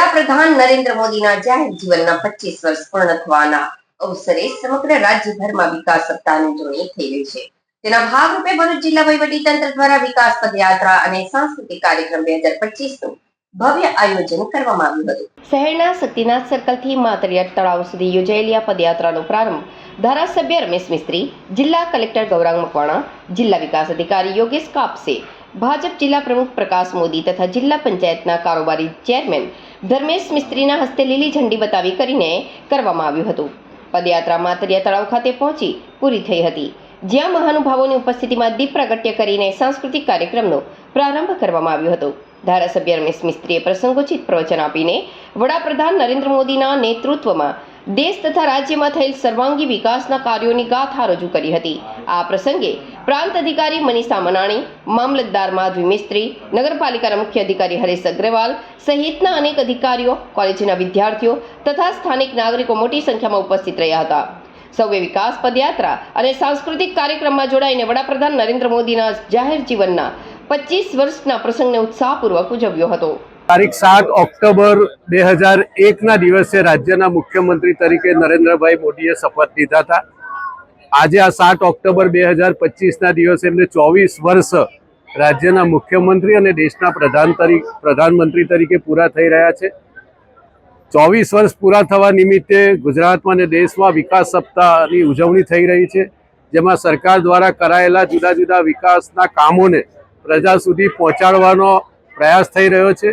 વડાપ્રધાન નરેન્દ્ર મોદીના જાહેર જીવનના પચીસ વર્ષ પૂર્ણ થવાના અવસરે સમગ્ર રાજ્યભરમાં વિકાસ સપ્તાહની ઉજવણી થઈ રહી છે. તેના ભાગરૂપે ભરૂચ જિલ્લા વહીવટી દ્વારા વિકાસ પદયાત્રા અને સાંસ્કૃતિક કાર્યક્રમ બે હજાર પચીસનું ભવ્ય આયોજન કરવામાં આવ્યું હતું. શહેરના તળાવ સુધી યોજાયેલી આ પદયાત્રાનો પ્રારંભ ધારાસભ્ય રમેશ મિસ્ત્રી, જિલ્લા કલેક્ટર ગૌરાંગ મકવાણા, જિલ્લા વિકાસ અધિકારી યોગેશ કાપસે ભાજપ જિલ્લા પ્રમુખ પ્રકાશ મોદી તથા જિલ્લા પંચાયતના કારોબારી ચેરમેન ધર્મેશ મિસ્ત્રીના હસ્તે લીલી ઝંડી બતાવી કરીને કરવામાં આવ્યું હતું. પદયાત્રા માતરિયા તળાવ ખાતે પહોંચી પૂરી થઈ હતી. જ્યાં મહાનુભાવોની ઉપસ્થિતિમાં દીપ પ્રાગટ્ય કરીને સાંસ્કૃતિક કાર્યક્રમનો પ્રારંભ કરવામાં આવ્યો હતો. ધારાસભ્ય રમેશ મિસ્ત્રીએ પ્રસંગોચિત પ્રવચન આપીને વડાપ્રધાન નરેન્દ્ર મોદીના નેતૃત્વમાં દેશ તથા રાજ્યમાં થયેલ સર્વાંગી વિકાસના કાર્યોની ગાથા રજૂ કરી હતી. આ પ્રસંગે પ્રાંત અધિકારી મનીષા મનાણી, મામલતદાર માધવી મિસ્ત્રી, નગરપાલિકાના મુખ્ય અધિકારી હરેશ અગ્રવાલ સહિતના અનેક અધિકારીઓ, કોલેજના વિદ્યાર્થીઓ તથા સ્થાનિક નાગરિકો મોટી સંખ્યામાં ઉપસ્થિત રહ્યા હતા. સૌએ વિકાસ પદયાત્રા અને સાંસ્કૃતિક કાર્યક્રમમાં જોડાઈને વડાપ્રધાન નરેન્દ્ર મોદીના જાહેર જીવનના પચીસ વર્ષના પ્રસંગને ઉત્સાહપૂર્વક ઉજવ્યો હતો. તારીખ સાત ઓક્ટોબર બે હજાર એકના દિવસે રાજ્યના મુખ્યમંત્રી તરીકે નરેન્દ્રભાઈ મોદીએ શપથ લીધા હતા. આજે આ સાત ઓક્ટોબર બે હજાર પચીસના દિવસે એમને ચોવીસ વર્ષ રાજ્યના મુખ્યમંત્રી અને દેશના પ્રધાન તરીકે પ્રધાનમંત્રી તરીકે પૂરા થઈ રહ્યા છે. ચોવીસ વર્ષ પૂરા થવા નિમિત્તે ગુજરાતમાં અને દેશમાં વિકાસ સપ્તાહની ઉજવણી થઈ રહી છે, જેમાં સરકાર દ્વારા કરાયેલા જુદા જુદા વિકાસના કામોને પ્રજા સુધી પહોંચાડવાનો પ્રયાસ થઈ રહ્યો છે.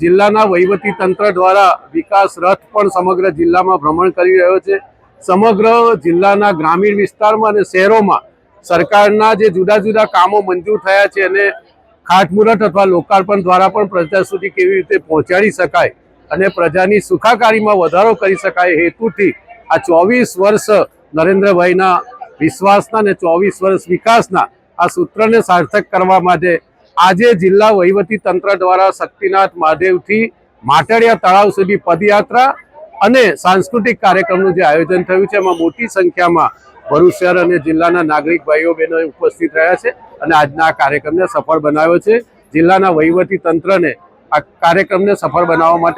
જિલ્લાના વહીવટી તંત્ર દ્વારા વિકાસ રથ પણ સમગ્ર જિલ્લામાં ભ્રમણ કરી રહ્યો છે. સમગ્ર જિલ્લાના ગ્રામીણ વિસ્તારમાં અને શહેરોમાં સરકારના જે જુદા જુદા કામો મંજૂર થયા છે અને ખાતમુહૂર્ત અથવા લોકાર્પણ દ્વારા પણ પ્રજા સુધી કેવી રીતે પહોંચાડી શકાય અને પ્રજાની સુખાકારીમાં વધારો કરી શકાય હેતુથી આ ચોવીસ વર્ષ નરેન્દ્રભાઈના વિશ્વાસના અને ચોવીસ વર્ષ વિકાસના આ સૂત્રને સાર્થક કરવા માટે આજે જિલ્લા વહીવટી તંત્ર દ્વારા શક્તિનાથ મહાદેવથી માટડિયા તળાવ સુધી પદયાત્રા અને સાંસ્કૃતિક કાર્યક્રમનું જે આયોજન થયું છે, એમાં મોટી સંખ્યામાં ભરૂચ શહેર અને જિલ્લાના નાગરિક ભાઈઓ, બહેનો ઉપસ્થિત રહ્યા છે અને આજના આ કાર્યક્રમને સફળ બનાવ્યો છે. જિલ્લાના વહીવટી તંત્રને આ કાર્યક્રમને સફળ બનાવવા માટે